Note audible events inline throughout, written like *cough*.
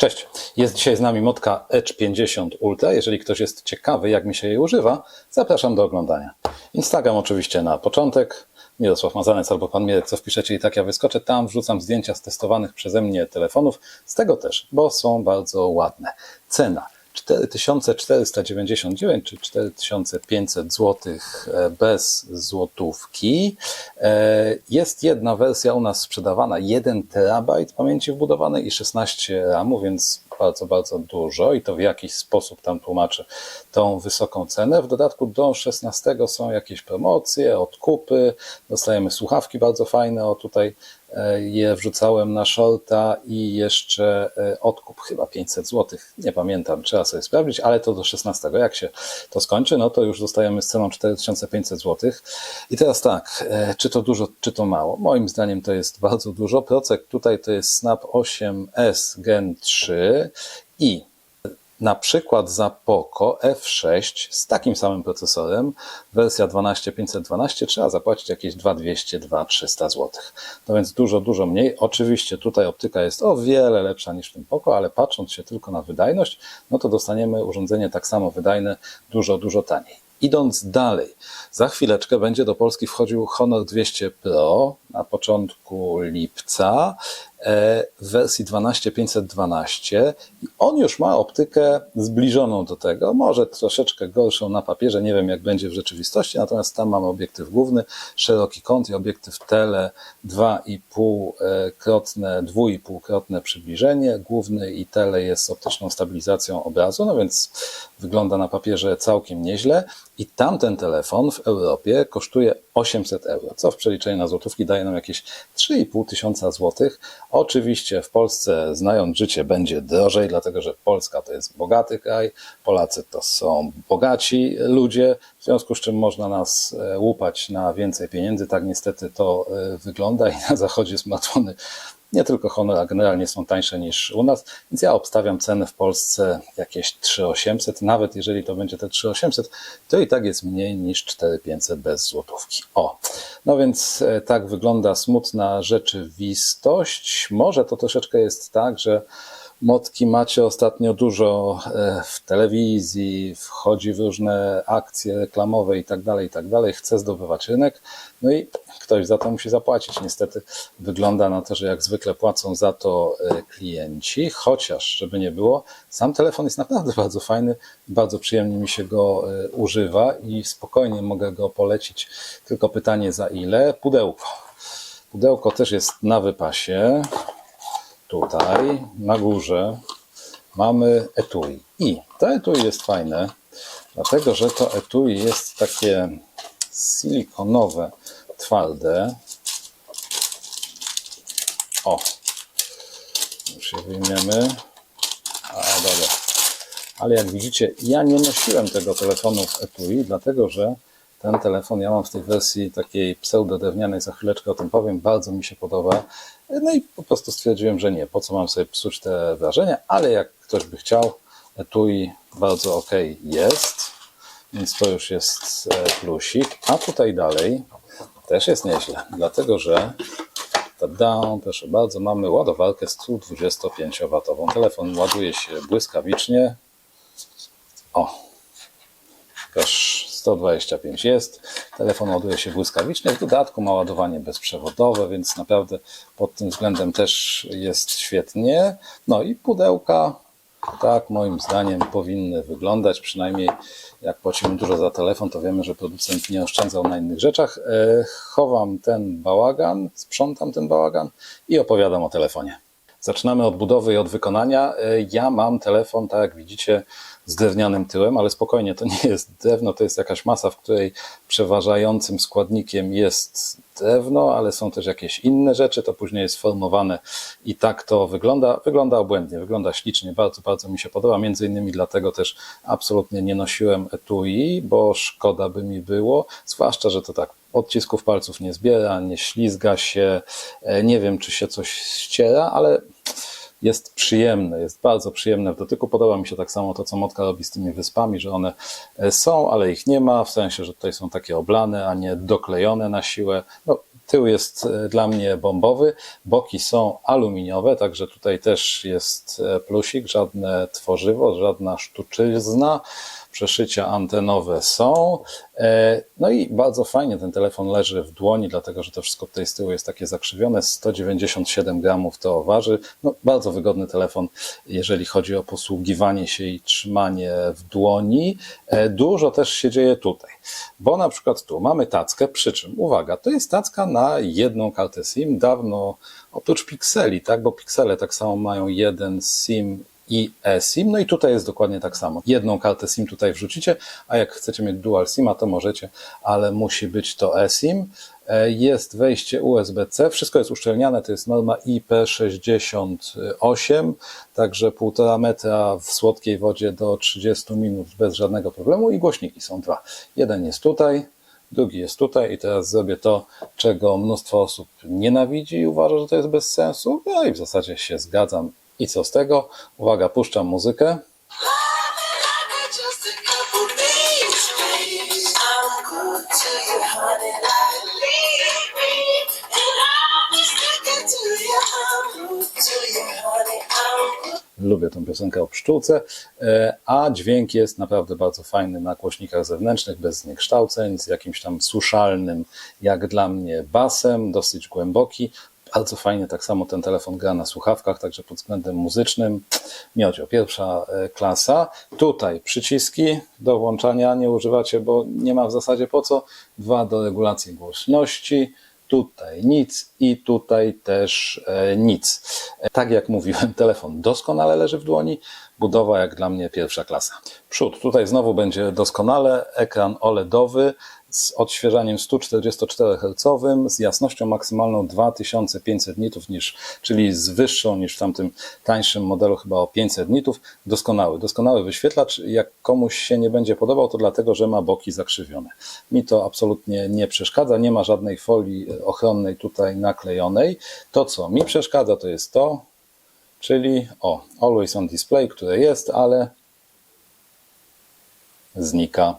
Cześć, jest dzisiaj z nami Motka Edge 50 Ultra. Jeżeli ktoś jest ciekawy, jak mi się jej używa, zapraszam do oglądania. Instagram oczywiście na początek, Mirosław Mazanec albo Pan Mirek, co wpiszecie i tak ja wyskoczę. Tam wrzucam zdjęcia z testowanych przeze mnie telefonów, z tego też, bo są bardzo ładne. Cena 4499 czy 4500 zł bez złotówki. E, Jest jedna wersja u nas sprzedawana, 1 terabajt pamięci wbudowanej i 16 RAMu, więc bardzo, bardzo dużo i to w jakiś sposób tam tłumaczy tą wysoką cenę. W dodatku do 16 są jakieś promocje, odkupy, dostajemy słuchawki bardzo fajne, o tutaj e, je wrzucałem na shorta i jeszcze e, odkup chyba 500 zł, nie pamiętam, trzeba sobie sprawdzić, ale to do 16. Jak się to skończy, no to już zostajemy z ceną 4500 zł. I teraz tak, e, czy to dużo, czy to mało? Moim zdaniem to jest bardzo dużo. Procek tutaj to jest Snap 8S Gen 3 i na przykład za Poco F6 z takim samym procesorem, wersja 12512, trzeba zapłacić jakieś 2200, 2300 zł. No więc dużo, dużo mniej. Oczywiście tutaj optyka jest o wiele lepsza niż w tym Poco, ale patrząc się tylko na wydajność, no to dostaniemy urządzenie tak samo wydajne, dużo, dużo taniej. Idąc dalej, za chwileczkę będzie do Polski wchodził Honor 200 Pro na początku lipca w wersji 12512 i on już ma optykę zbliżoną do tego, może troszeczkę gorszą na papierze, nie wiem jak będzie w rzeczywistości, natomiast tam mamy obiektyw główny, szeroki kąt i obiektyw tele 2,5-krotne, 2,5-krotne przybliżenie, główny i tele jest optyczną stabilizacją obrazu, no więc wygląda na papierze całkiem nieźle. I tamten telefon w Europie kosztuje 800 euro, co w przeliczeniu na złotówki daje nam jakieś 3,5 tysiąca złotych. Oczywiście w Polsce, znając życie, będzie drożej, dlatego że Polska to jest bogaty kraj, Polacy to są bogaci ludzie, w związku z czym można nas e, łupać na więcej pieniędzy. Tak niestety to e, wygląda i na zachodzie smartfony nie tylko Honor, a generalnie są tańsze niż u nas, więc ja obstawiam cenę w Polsce jakieś 3800, nawet jeżeli to będzie te 3800, to i tak jest mniej niż 4500 bez złotówki. O, no więc e, tak wygląda smutna rzeczywistość. Może to troszeczkę jest tak, że Motki macie ostatnio dużo e, w telewizji, wchodzi w różne akcje reklamowe i tak dalej, i tak dalej, chce zdobywać rynek, no i ktoś za to musi zapłacić. Niestety wygląda na to, że jak zwykle płacą za to e, klienci, chociaż, żeby nie było, sam telefon jest naprawdę *laughs* bardzo fajny, bardzo przyjemnie mi się go e, używa i spokojnie mogę go polecić, tylko pytanie za ile? Pudełko. Pudełko też jest na wypasie tutaj na górze mamy etui. I to etui jest fajne, dlatego że to etui jest takie silikonowe, twarde. O, już je wyjmiemy. A, dobra. Ale jak widzicie, ja nie nosiłem tego telefonu w etui, dlatego że ten telefon ja mam w tej wersji takiej pseudo-drewnianej, za chwileczkę o tym powiem, bardzo mi się podoba. No i po prostu stwierdziłem, że nie, po co mam sobie psuć te wrażenia, ale jak ktoś by chciał, etui bardzo ok jest, więc to już jest e, plusik. A tutaj dalej też jest nieźle, dlatego że tada, proszę bardzo, mamy ładowarkę 125W. Telefon ładuje się błyskawicznie. O, też 125 jest. Telefon ładuje się błyskawicznie. W dodatku ma ładowanie bezprzewodowe, więc naprawdę pod tym względem też jest świetnie. No i pudełka, tak moim zdaniem powinny wyglądać. Przynajmniej jak płacimy dużo za telefon, to wiemy, że producent nie oszczędzał na innych rzeczach. E, Chowam ten bałagan, sprzątam ten bałagan i opowiadam o telefonie. Zaczynamy od budowy i od wykonania. E, Ja mam telefon, tak jak widzicie, z drewnianym tyłem, ale spokojnie, to nie jest drewno, to jest jakaś masa, w której przeważającym składnikiem jest drewno, ale są też jakieś inne rzeczy, to później jest formowane i tak to wygląda. Wygląda obłędnie, wygląda ślicznie, bardzo, bardzo mi się podoba, między innymi dlatego też absolutnie nie nosiłem etui, bo szkoda by mi było, zwłaszcza, że to tak odcisków palców nie zbiera, nie ślizga się, e, nie wiem, czy się coś ściera, ale jest przyjemne, jest bardzo przyjemne w dotyku. Podoba mi się tak samo to, co Motka robi z tymi wyspami, że one e, są, ale ich nie ma, w sensie, że tutaj są takie oblane, a nie doklejone na siłę. No, Tył jest e, dla mnie bombowy, boki są aluminiowe, także tutaj też jest e, plusik, żadne tworzywo, żadna sztuczyzna. Przeszycia antenowe są. E, No i bardzo fajnie ten telefon leży w dłoni, dlatego że to wszystko tutaj z tyłu jest takie zakrzywione. 197 gramów to waży. No, bardzo wygodny telefon, jeżeli chodzi o posługiwanie się i trzymanie w dłoni. E, Dużo też się dzieje tutaj, bo na przykład tu mamy tackę, przy czym, uwaga, to jest tacka na jedną kartę SIM. Dawno, oprócz pikseli, tak, bo piksele tak samo mają jeden SIM i eSIM. No i tutaj jest dokładnie tak samo. Jedną kartę SIM tutaj wrzucicie, a jak chcecie mieć dual SIMa, to możecie, ale musi być to eSIM. E, Jest wejście USB-C, wszystko jest uszczelniane, to jest norma IP68, także 1,5 metra w słodkiej wodzie do 30 minut bez żadnego problemu i głośniki są dwa. Jeden jest tutaj, drugi jest tutaj i teraz zrobię to, czego mnóstwo osób nienawidzi i uważa, że to jest bez sensu. No i w zasadzie się zgadzam. I co z tego? Uwaga, puszczam muzykę. Lubię tę piosenkę o pszczółce, e, a dźwięk jest naprawdę bardzo fajny na głośnikach zewnętrznych, bez zniekształceń, z jakimś tam słyszalnym, jak dla mnie, basem, dosyć głęboki. Bardzo fajnie tak samo ten telefon gra na słuchawkach, także pod względem muzycznym miodzio, pierwsza e, klasa. Tutaj przyciski do włączania nie używacie, bo nie ma w zasadzie po co. Dwa do regulacji głośności. Tutaj nic i tutaj też e, nic. E, Tak jak mówiłem, *laughs* telefon doskonale leży w dłoni, budowa jak dla mnie pierwsza klasa. Przód, tutaj znowu będzie doskonale, ekran OLEDowy z odświeżaniem 144 Hz, z jasnością maksymalną 2500 nitów, niż, czyli z wyższą niż w tamtym tańszym modelu chyba o 500 nitów. Doskonały, doskonały wyświetlacz. Jak komuś się nie będzie podobał, to dlatego, że ma boki zakrzywione. Mi to absolutnie nie przeszkadza, nie ma żadnej folii ochronnej tutaj naklejonej. To, co mi przeszkadza, to jest to, czyli o, Always on Display, które jest, ale znika.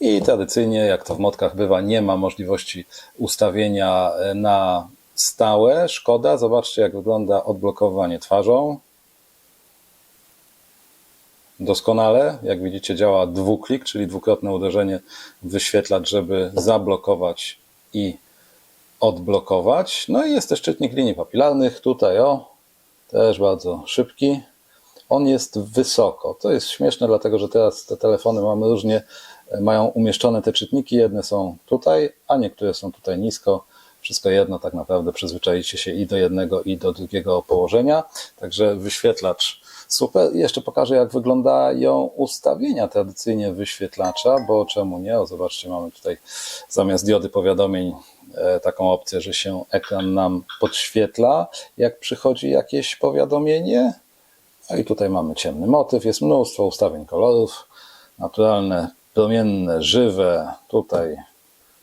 I tradycyjnie, jak to w modkach bywa, nie ma możliwości ustawienia e, na stałe. Szkoda. Zobaczcie, jak wygląda odblokowanie twarzą. Doskonale, jak widzicie, działa dwuklik, czyli dwukrotne uderzenie w wyświetlacz, żeby zablokować i odblokować. No i jest też czytnik linii papilarnych. Tutaj o, też bardzo szybki. On jest wysoko. To jest śmieszne, dlatego że teraz te telefony mamy różnie, e, mają umieszczone te czytniki. Jedne są tutaj, a niektóre są tutaj nisko. Wszystko jedno, tak naprawdę przyzwyczaicie się i do jednego, i do drugiego położenia. Także wyświetlacz super. I jeszcze pokażę, jak wyglądają ustawienia tradycyjnie wyświetlacza, bo czemu nie? O, zobaczcie, mamy tutaj zamiast diody powiadomień e, taką opcję, że się ekran nam podświetla, jak przychodzi jakieś powiadomienie. No i tutaj mamy ciemny motyw, jest mnóstwo ustawień kolorów, naturalne, promienne, żywe, tutaj,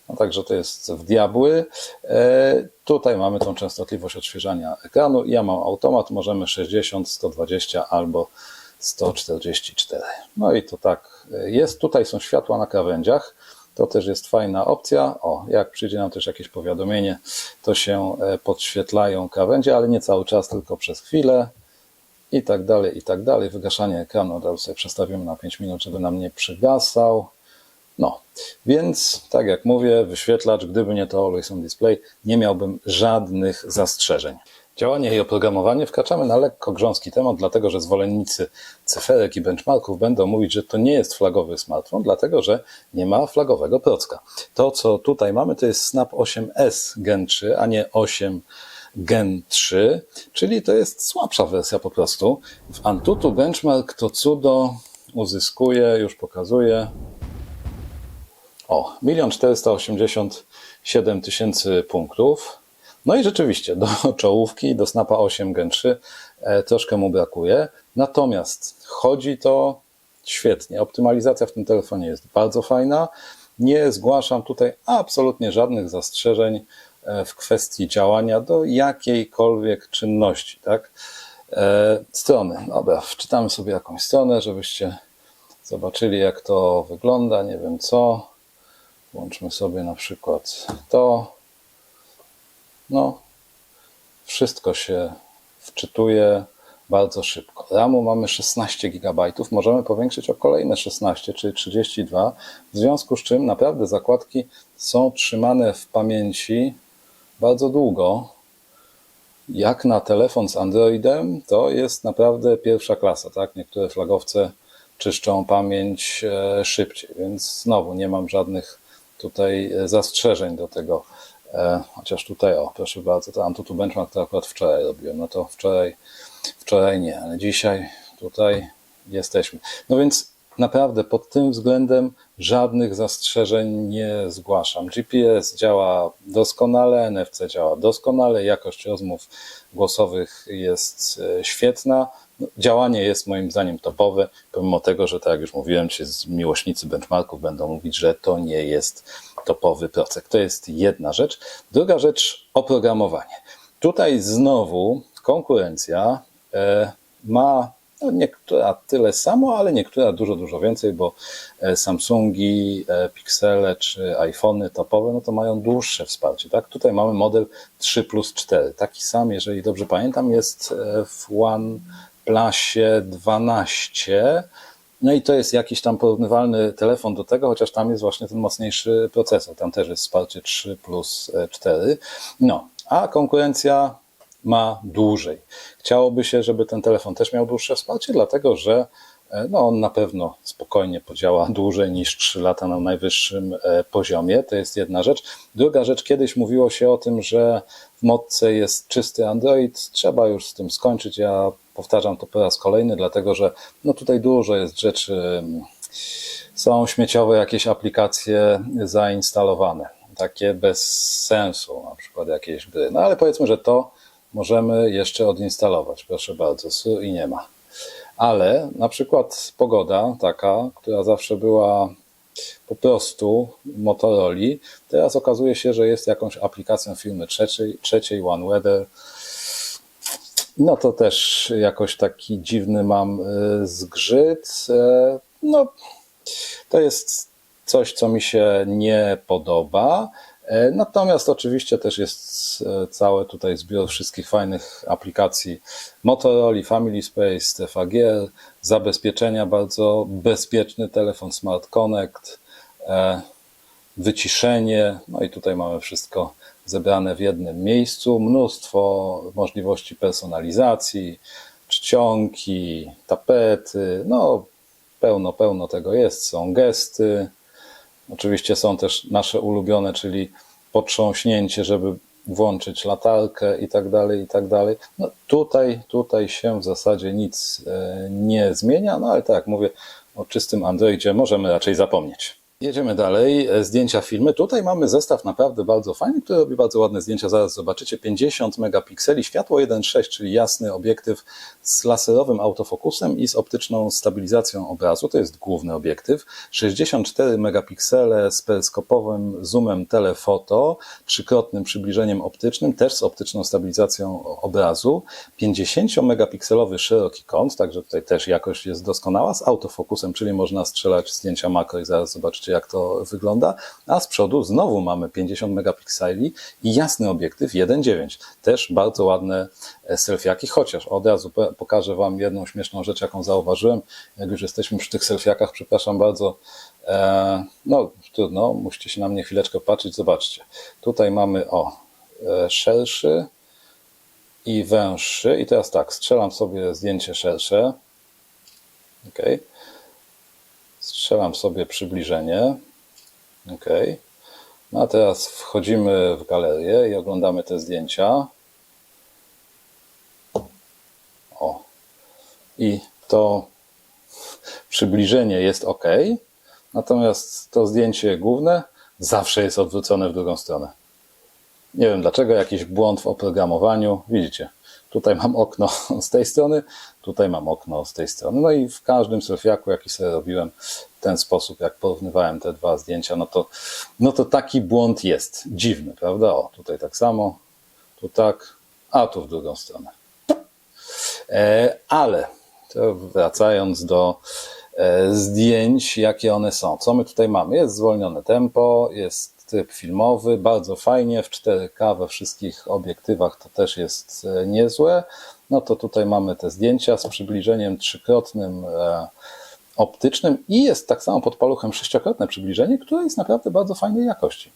no także to jest w diabły. E, tutaj mamy tą częstotliwość odświeżania ekranu. Ja mam automat, możemy 60, 120 albo 144. No i to tak jest. Tutaj są światła na krawędziach. To też jest fajna opcja. O, jak przyjdzie nam też jakieś powiadomienie, to się e, podświetlają krawędzie, ale nie cały czas, tylko przez chwilę i tak dalej, i tak dalej. Wygaszanie ekranu od razu sobie przestawimy na 5 minut, żeby nam nie przygasał. No, więc tak jak mówię, wyświetlacz, gdyby nie to Always on Display, nie miałbym żadnych zastrzeżeń. Działanie i oprogramowanie wkraczamy na lekko grząski temat, dlatego że zwolennicy cyferek i benchmarków będą mówić, że to nie jest flagowy smartfon, dlatego że nie ma flagowego procka. To, co tutaj mamy, to jest Snap 8S Gen 3, a nie 8 Gen 3, czyli to jest słabsza wersja po prostu. W Antutu Benchmark to cudo uzyskuje, już pokazuję, o, 1 487 tysięcy punktów. No i rzeczywiście do *laughs* czołówki, do Snapa 8 Gen 3 e, troszkę mu brakuje. Natomiast chodzi to świetnie. Optymalizacja w tym telefonie jest bardzo fajna. Nie zgłaszam tutaj absolutnie żadnych zastrzeżeń w kwestii działania do jakiejkolwiek czynności. Tak? E, strony. Dobra, wczytamy sobie jakąś stronę, żebyście zobaczyli, jak to wygląda. Nie wiem co. Włączmy sobie na przykład to. no, wszystko się wczytuje bardzo szybko. RAMu mamy 16 GB, możemy powiększyć o kolejne 16, czyli 32, w związku z czym naprawdę zakładki są trzymane w pamięci bardzo długo. Jak na telefon z Androidem, to jest naprawdę pierwsza klasa, tak? Niektóre flagowce czyszczą pamięć e, szybciej, więc znowu nie mam żadnych tutaj e, zastrzeżeń do tego. E, Chociaż tutaj, o, proszę bardzo, to Antutu Benchmark to akurat wczoraj robiłem, no to wczoraj, wczoraj nie, ale dzisiaj tutaj jesteśmy. No więc naprawdę pod tym względem żadnych zastrzeżeń nie zgłaszam. GPS działa doskonale, NFC działa doskonale, jakość rozmów głosowych jest e, świetna. No, Działanie jest moim zdaniem topowe, pomimo tego, że tak jak już mówiłem, ci z miłośnicy benchmarków będą mówić, że to nie jest topowy procek. To jest jedna rzecz. Druga rzecz, oprogramowanie. Tutaj znowu konkurencja e, ma niektóra tyle samo, ale niektóra dużo, dużo więcej, bo e, Samsungi, e, Pixele czy iPhony topowe, no to mają dłuższe wsparcie. Tak? Tutaj mamy model 3 plus 4. Taki sam, jeżeli dobrze pamiętam, jest e, w OnePlusie 12. No i to jest jakiś tam porównywalny telefon do tego, chociaż tam jest właśnie ten mocniejszy procesor. Tam też jest wsparcie 3 plus 4. No, a konkurencja ma dłużej. Chciałoby się, żeby ten telefon też miał dłuższe wsparcie, dlatego że e, no, on na pewno spokojnie podziała *laughs* dłużej niż 3 lata na najwyższym e, poziomie. To jest jedna rzecz. Druga rzecz, kiedyś mówiło się o tym, że w modce jest czysty Android. Trzeba już z tym skończyć. Ja powtarzam to po raz kolejny, dlatego że no, tutaj dużo jest rzeczy. mm, Są śmieciowe jakieś aplikacje zainstalowane, takie bez sensu, na przykład jakieś gry. No ale powiedzmy, że to możemy jeszcze odinstalować. Proszę bardzo, su i nie ma. Ale na przykład pogoda taka, która zawsze była po prostu Motorola, teraz okazuje się, że jest jakąś aplikacją firmy trzeciej, trzeciej OneWeather. No to też jakoś taki dziwny mam y, zgrzyt. E, No, to jest coś, co mi się nie podoba. E, Natomiast oczywiście też jest e, cały tutaj zbiór wszystkich fajnych aplikacji. Motorola, Family Space, TFG, zabezpieczenia, bardzo bezpieczny telefon Smart Connect, e, wyciszenie, no i tutaj mamy wszystko zebrane w jednym miejscu, mnóstwo możliwości personalizacji, czcionki, tapety, no pełno, pełno tego jest, są gesty, Oczywiście są też nasze ulubione, czyli potrząśnięcie, żeby włączyć latarkę i tak dalej, i tak dalej. No tutaj, tutaj się w zasadzie nic e, nie zmienia, no ale tak jak mówię, o czystym Androidzie możemy raczej zapomnieć. Jedziemy dalej. E, Zdjęcia, filmy. Tutaj mamy zestaw naprawdę bardzo fajny, który robi bardzo ładne zdjęcia. Zaraz zobaczycie. 50 megapikseli, światło 1.6, czyli jasny obiektyw z laserowym autofokusem i z optyczną stabilizacją obrazu. To jest główny obiektyw. 64 megapiksele z periskopowym zoomem telefoto, trzykrotnym przybliżeniem optycznym, też z optyczną stabilizacją obrazu. 50 megapikselowy szeroki kąt, także tutaj też jakość jest doskonała, z autofokusem, czyli można strzelać zdjęcia makro i zaraz zobaczycie jak to wygląda. A z przodu znowu mamy 50 megapikseli i jasny obiektyw 1.9. Też bardzo ładne e, selfiaki, chociaż od razu po- pokażę Wam jedną śmieszną rzecz, jaką zauważyłem. Jak już jesteśmy przy tych selfiakach, przepraszam bardzo, e, no trudno, musicie się na mnie chwileczkę patrzeć, zobaczcie. Tutaj mamy, o, e, szerszy i węższy i teraz tak, strzelam sobie zdjęcie szersze, ok, strzelam sobie przybliżenie, ok, no a teraz wchodzimy w galerię i oglądamy te zdjęcia, o, i to przybliżenie jest ok, natomiast to zdjęcie główne zawsze jest odwrócone w drugą stronę. Nie wiem dlaczego, jakiś błąd w oprogramowaniu. Widzicie, tutaj mam okno *laughs* z tej strony, tutaj mam okno z tej strony. No i w każdym selfiaku, jaki sobie robiłem w ten sposób, jak porównywałem te dwa zdjęcia, no to, no to taki błąd jest. Dziwny, prawda? O, tutaj tak samo, tu tak, a tu w drugą stronę. E, ale wracając do e, zdjęć, jakie one są. Co my tutaj mamy? Jest zwolnione tempo, jest tryb filmowy, bardzo fajnie, w 4K we wszystkich obiektywach to też jest e, niezłe. No to tutaj mamy te zdjęcia z przybliżeniem trzykrotnym e, optycznym i jest tak samo pod paluchem sześciokrotne przybliżenie, które jest naprawdę bardzo fajnej jakości.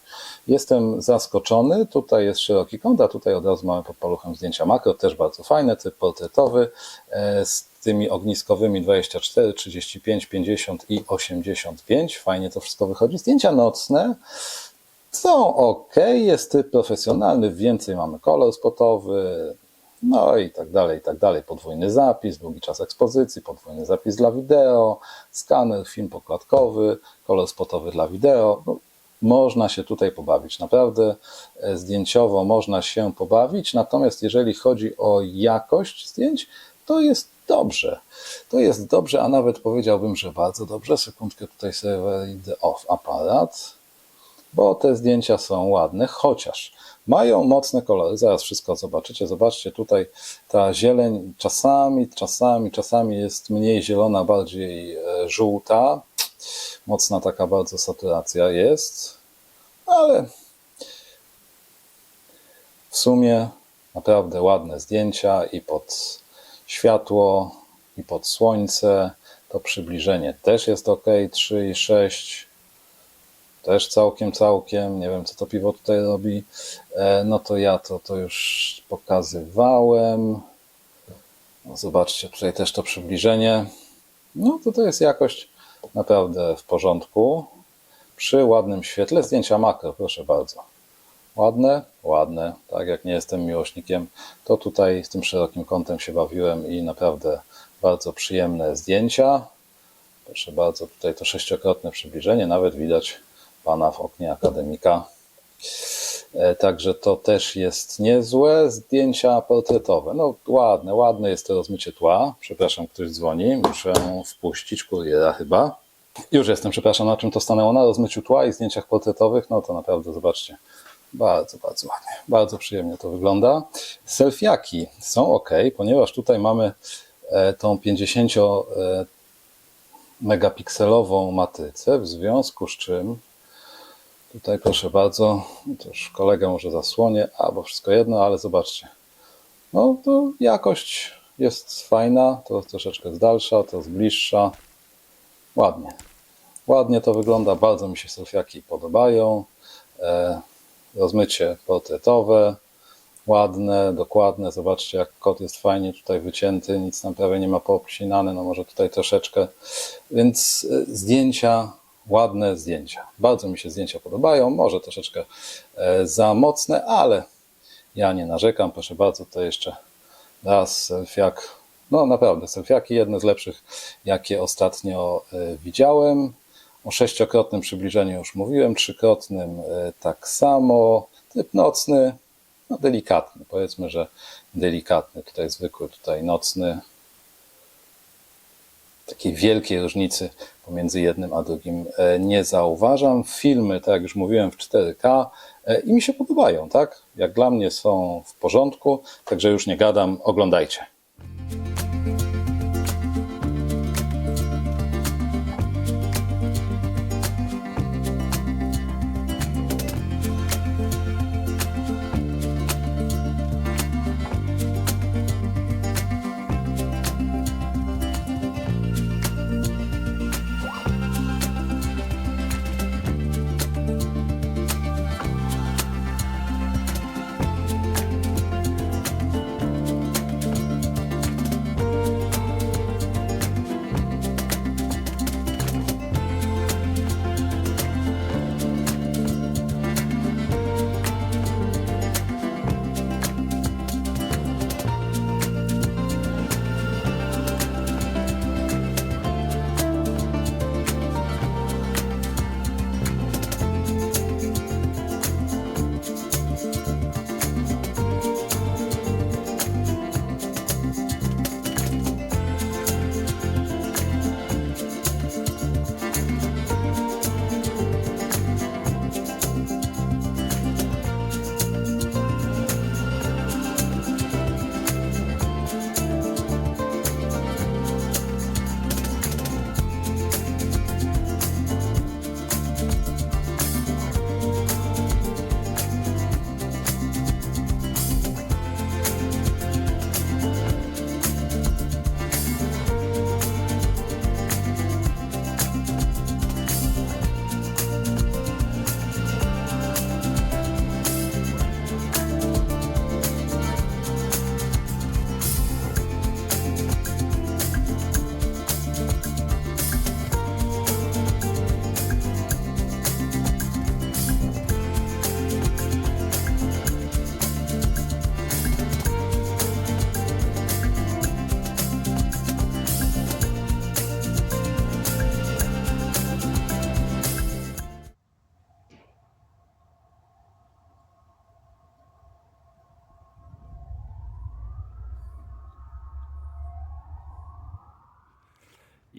Jestem zaskoczony, tutaj jest szeroki kąt, a tutaj od razu mamy pod paluchem zdjęcia makro, też bardzo fajne, typ portretowy e, z tymi ogniskowymi 24, 35, 50 i 85. Fajnie to wszystko wychodzi. Zdjęcia nocne są ok, jest typ profesjonalny, więcej mamy kolor spotowy, no i tak dalej, i tak dalej. Podwójny zapis, długi czas ekspozycji, podwójny zapis dla wideo, skaner, film pokładkowy, kolor spotowy dla wideo. No, można się tutaj pobawić. Naprawdę e, zdjęciowo można się pobawić, natomiast jeżeli chodzi o jakość zdjęć, to jest dobrze. To jest dobrze, a nawet powiedziałbym, że bardzo dobrze. Sekundkę tutaj sobie idę off aparat bo te zdjęcia są ładne, chociaż mają mocne kolory. Zaraz wszystko zobaczycie. Zobaczcie tutaj ta zieleń czasami, czasami, czasami jest mniej zielona, bardziej e, żółta. Mocna taka bardzo saturacja jest, ale w sumie naprawdę ładne zdjęcia i pod światło, i pod słońce. To przybliżenie też jest ok, 3,6 też całkiem, całkiem. Nie wiem, co to piwo tutaj robi. E, No to ja to, to już pokazywałem. No zobaczcie, tutaj też to przybliżenie. No to to jest jakość naprawdę w porządku. Przy ładnym świetle zdjęcia makro, proszę bardzo. Ładne? Ładne. Tak jak nie jestem miłośnikiem, to tutaj z tym szerokim kątem się bawiłem i naprawdę bardzo przyjemne zdjęcia. Proszę bardzo, tutaj to sześciokrotne przybliżenie, nawet widać pana w oknie akademika. E, Także to też jest niezłe. Zdjęcia portretowe. No ładne, ładne jest to rozmycie tła. Przepraszam, ktoś dzwoni. Muszę wpuścić kuriera chyba. Już jestem, przepraszam, na czym to stanęło. Na rozmyciu tła i zdjęciach portretowych. No to naprawdę, zobaczcie. Bardzo, bardzo ładnie. Bardzo przyjemnie to wygląda. Selfiaki są ok, ponieważ tutaj mamy e, tą 50 e, megapikselową matrycę, w związku z czym Tutaj proszę bardzo, już kolega może zasłonie, albo wszystko jedno, ale zobaczcie. No to jakość jest fajna, to troszeczkę z dalsza, to z bliższa. Ładnie. Ładnie to wygląda, bardzo mi się selfiaki podobają. E, rozmycie portretowe, ładne, dokładne. Zobaczcie, jak kot jest fajnie tutaj wycięty, nic tam prawie nie ma poobcinane, no może tutaj troszeczkę. Więc e, zdjęcia ładne zdjęcia. Bardzo mi się zdjęcia podobają, może troszeczkę e, za mocne, ale ja nie narzekam. Proszę bardzo, to jeszcze raz selfiak. No naprawdę, selfiaki jedne z lepszych, jakie ostatnio e, widziałem. O sześciokrotnym przybliżeniu już mówiłem, trzykrotnym e, tak samo. Typ nocny, no delikatny, powiedzmy, że delikatny. Tutaj zwykły, tutaj nocny, takiej wielkiej różnicy pomiędzy jednym a drugim e, nie zauważam. Filmy, tak jak już mówiłem, w 4K e, i mi się podobają, tak? Jak dla mnie są w porządku, także już nie gadam, oglądajcie.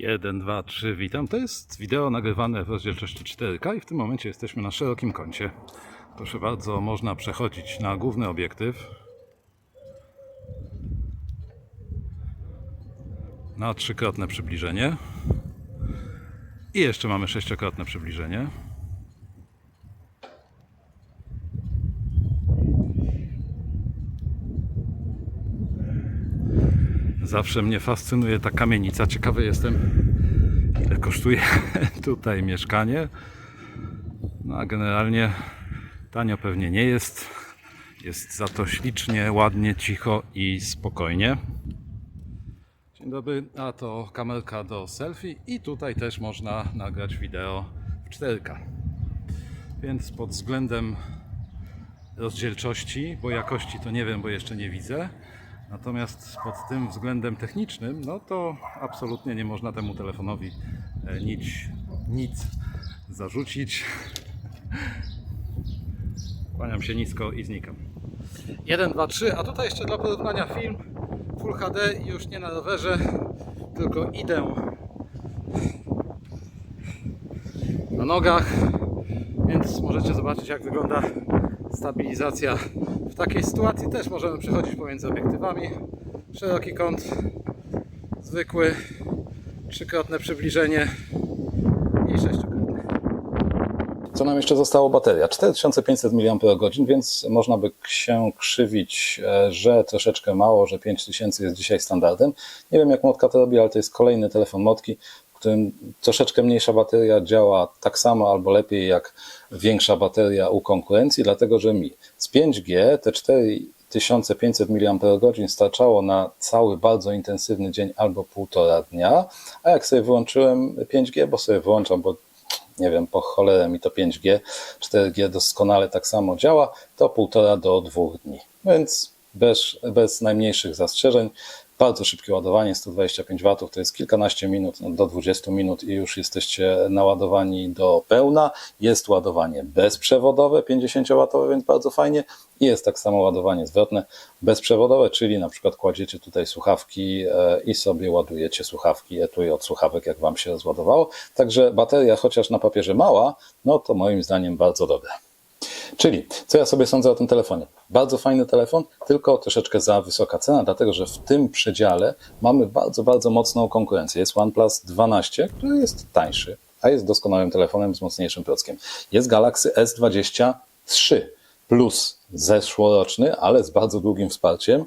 1, 2, 3, witam. To jest wideo nagrywane w rozdzielczości 4K i w tym momencie jesteśmy na szerokim kącie. Proszę bardzo, można przechodzić na główny obiektyw. Na trzykrotne przybliżenie. I jeszcze mamy sześciokrotne przybliżenie. Zawsze mnie fascynuje ta kamienica. Ciekawy jestem, ile kosztuje *laughs* tutaj mieszkanie. No a generalnie tanio pewnie nie jest. Jest za to ślicznie, ładnie, cicho i spokojnie. Dzień dobry, a to kamerka do selfie i tutaj też można nagrać wideo w 4K. Więc pod względem rozdzielczości, bo jakości to nie wiem, bo jeszcze nie widzę. Natomiast pod tym względem technicznym, no to absolutnie nie można temu telefonowi e, nic, nic zarzucić. Kłaniam się nisko i znikam. 1, 2, 3, a tutaj jeszcze dla porównania film Full HD już nie na rowerze, tylko idę na nogach, więc możecie zobaczyć jak wygląda stabilizacja takiej sytuacji. Też możemy przechodzić pomiędzy obiektywami. Szeroki kąt, zwykły, trzykrotne przybliżenie i sześciokrotne. Co nam jeszcze zostało? Bateria. 4500 mAh, więc można by się krzywić, e, że troszeczkę mało, że 5000 jest dzisiaj standardem. Nie wiem jak Motka to robi, ale to jest kolejny telefon Motki, którym troszeczkę mniejsza bateria działa tak samo albo lepiej jak większa bateria u konkurencji, dlatego że mi z 5G te 4500 mAh starczało na cały bardzo intensywny dzień albo półtora dnia, a jak sobie wyłączyłem 5G, bo sobie wyłączam, bo nie wiem, po cholerę mi to 5G, 4G doskonale tak samo działa, to półtora do dwóch dni. Więc bez, bez najmniejszych zastrzeżeń. Bardzo szybkie ładowanie, 125 W, to jest kilkanaście minut no, do 20 minut i już jesteście naładowani do pełna. Jest ładowanie bezprzewodowe, 50 W, więc bardzo fajnie. I jest tak samo ładowanie zwrotne, bezprzewodowe, czyli na przykład kładziecie tutaj słuchawki e, i sobie ładujecie słuchawki etui od słuchawek, jak Wam się rozładowało. Także bateria, chociaż na papierze mała, no to moim zdaniem bardzo dobra. Czyli, co ja sobie sądzę o tym telefonie? Bardzo fajny telefon, tylko troszeczkę za wysoka cena, dlatego że w tym przedziale mamy bardzo, bardzo mocną konkurencję. Jest OnePlus 12, który jest tańszy, a jest doskonałym telefonem z mocniejszym prockiem. Jest Galaxy S23 Plus zeszłoroczny, ale z bardzo długim wsparciem.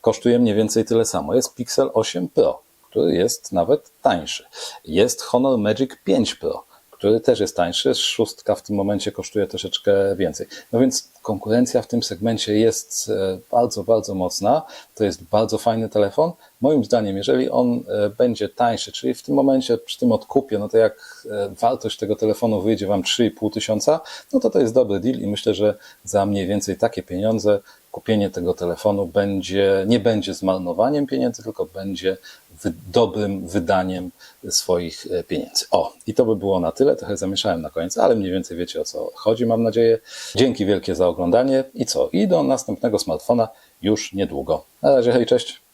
Kosztuje mniej więcej tyle samo. Jest Pixel 8 Pro, który jest nawet tańszy. Jest Honor Magic 5 Pro, który też jest tańszy. Szóstka w tym momencie kosztuje troszeczkę więcej. No więc konkurencja w tym segmencie jest e, bardzo, bardzo mocna. To jest bardzo fajny telefon. Moim zdaniem, jeżeli on e, będzie tańszy, czyli w tym momencie przy tym odkupie, no to jak e, wartość tego telefonu wyjdzie Wam 3,5 tysiąca, no to to jest dobry deal i myślę, że za mniej więcej takie pieniądze kupienie tego telefonu będzie, nie będzie zmarnowaniem pieniędzy, tylko będzie wy, dobrym wydaniem swoich e, pieniędzy. O, i to by było na tyle. Trochę zamieszałem na koniec, ale mniej więcej wiecie o co chodzi, mam nadzieję. Dzięki wielkie za oglądanie i co? I do następnego smartfona już niedługo. Na razie, hej, cześć.